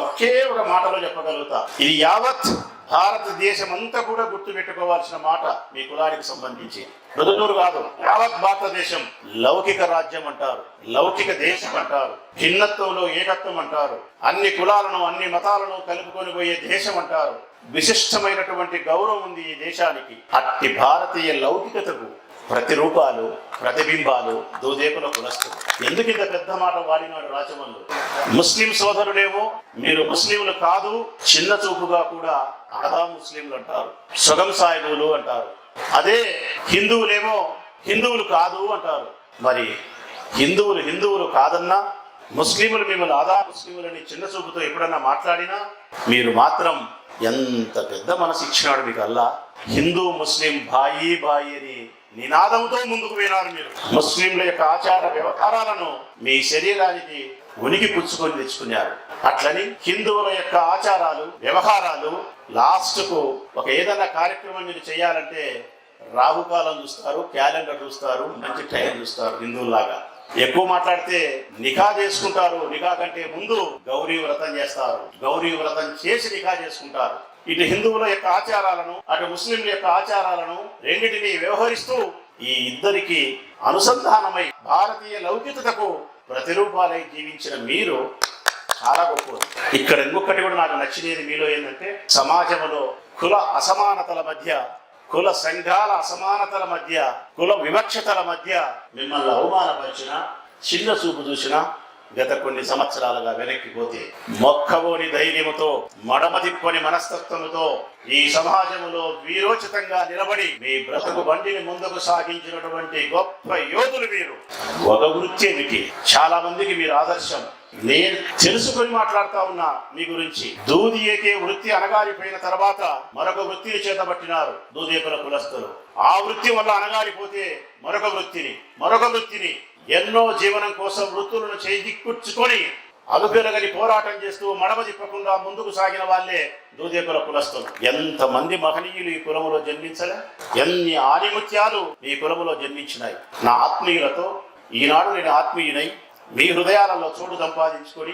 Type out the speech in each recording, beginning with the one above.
ఒకే ఒక మాటలో చెప్పగలుగుతా. ఇది యావత్ భారతదేశం అంతా కూడా గుర్తుపెట్టుకోవాల్సిన మాట మీ కులానికి సంబంధించి. ప్రొద్దుటూరు కాదు యావత్ భారతదేశం లౌకిక రాజ్యం అంటారు లౌకిక దేశం అంటారు భిన్నత్వంలో ఏకత్వం అంటారు అన్ని కులాలను అన్ని మతాలను కలుపుకొని పోయే దేశం అంటారు. విశిష్టమైనటువంటి గౌరవం ఉంది ఈ దేశానికి. అట్టి భారతీయ లౌకికతకు ప్రతిరూపాలు ప్రతిబింబాలు దూదేపుల కులస్తులు. ఎందుకు ఇంత పెద్ద మాట వాడినాడు రాచమల్లు ముస్లిం సోదరులేమో మీరు ముస్లింలు కాదు చిన్న చూపుగా కూడా ఆదా ముస్లింలు అంటారు. సుగం సాయిబులు అంటారు. అదే హిందువులేమో హిందువులు కాదు అంటారు. మరి హిందువులు హిందువులు కాదన్నా ముస్లింలు మిమ్మల్ని ఆదా ముస్లింలని చిన్న చూపుతో ఎప్పుడన్నా మాట్లాడినా మీరు మాత్రం ఎంత పెద్ద మనసు ఇచ్చినాడు మీకు అల్లా హిందూ ముస్లిం భాయి భాయి అని నినాదంతో ముందుకు పోయినారు మీరు. ముస్లింల యొక్క ఆచార వ్యవహారాలను మీ శరీరానికి ఉనికి పుచ్చుకొని తెచ్చుకున్నారు. అట్లని హిందువుల యొక్క ఆచారాలు వ్యవహారాలు లాస్ట్కు ఒక ఏదైనా కార్యక్రమం మీరు చేయాలంటే రాహుకాలం చూస్తారు క్యాలెండర్ చూస్తారు మంచి టైం చూస్తారు హిందువులాగా ఎక్కువ మాట్లాడితే నిఘా చేసుకుంటారు. నిఘా కంటే ముందు గౌరీ వ్రతం చేస్తారు. గౌరీ వ్రతం చేసి నిఘా చేసుకుంటారు. ఇటు హిందువుల యొక్క ఆచారాలను అటు ముస్లింల యొక్క ఆచారాలను రెండింటిని వ్యవహరిస్తూ ఈ ఇద్దరికి అనుసంధానమై భారతీయ లౌకికతకు ప్రతిరూపాలై జీవించిన మీరు చాలా గొప్పది ఇక్కడ ఇంకొకటి కూడా నాకు నచ్చినది మీలో ఏంటంటే సమాజంలో కుల అసమానతల మధ్య కుల సంఘాల అసమానతల మధ్య కుల వివక్షతల మధ్య మిమ్మల్ని అవమానపరిచిన చిన్న చూపు చూసినా గత కొన్ని సంవత్సరాలుగా వెనక్కి పోతే మొక్కబోని ధైర్యముతో మడమ తిప్పని మనస్తత్వముతో ఈ సమాజంలో వీరోచితంగా నిలబడి మీ బ్రతుకు బండిని ముందుకు సాగించినటువంటి గొప్ప యోధులు మీరు ఒక వృత్తి ఏమిటి? చాలా మందికి మీరు ఆదర్శం. నేను తెలుసుకొని మాట్లాడుతా ఉన్నా మీ గురించి. దూది ఏకే వృత్తి అనగారిపోయిన తర్వాత మరొక వృత్తిని చేతబట్టినారు దూదేకుల కులస్తులు. ఆ వృత్తి వల్ల అనగారిపోతే మరొక వృత్తిని మరొక వృత్తిని ఎన్నో జీవనం కోసం వృత్తులను చేజిక్కుచ్చుకొని అలుపెరగని పోరాటం చేస్తూ మడమ తిప్పకుండా ముందుకు సాగిన వాళ్ళే దూదేకుల కులస్తులు. ఎంతమంది మహనీయులు ఈ కులములో జన్మించలే? ఎన్ని ఆనిముత్యాలు ఈ కులములో జన్మించినాయి? నా ఆత్మీయులతో ఈనాడు నేను ఆత్మీయునై మీ హృదయాలలో చోటు సంపాదించుకొని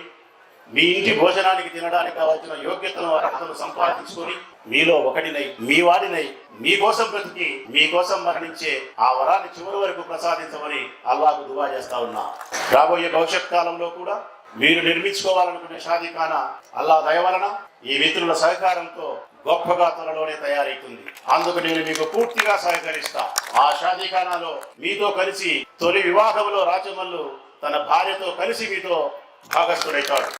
మీ ఇంటి భోజనానికి తినడానికి కావాల్సిన యోగ్యతను అర్హతను సంపాదించుకొని మీలో ఒకటినై మీ వాడినై మీకోసం బ్రతికి మీకోసం మరణించే ఆ వరాన్ని చివరి వరకు ప్రసాదించమని అల్లాకు దువా చేస్తా ఉన్నా. రాబోయే భవిష్యత్ కాలంలో కూడా మీరు నిర్మించుకోవాలనుకునే షాదీఖాన అల్లా దయవలన ఈ మిత్రుల సహకారంతో గొప్పగా త్వరలోనే తయారైతుంది. అందుకు నేను మీకు పూర్తిగా సహకరిస్తా. ఆ షాదీఖానాలో మీతో కలిసి తొలి వివాహంలో రాచమల్లు తన భార్యతో కలిసి మీతో భాగస్థుడైతాడు.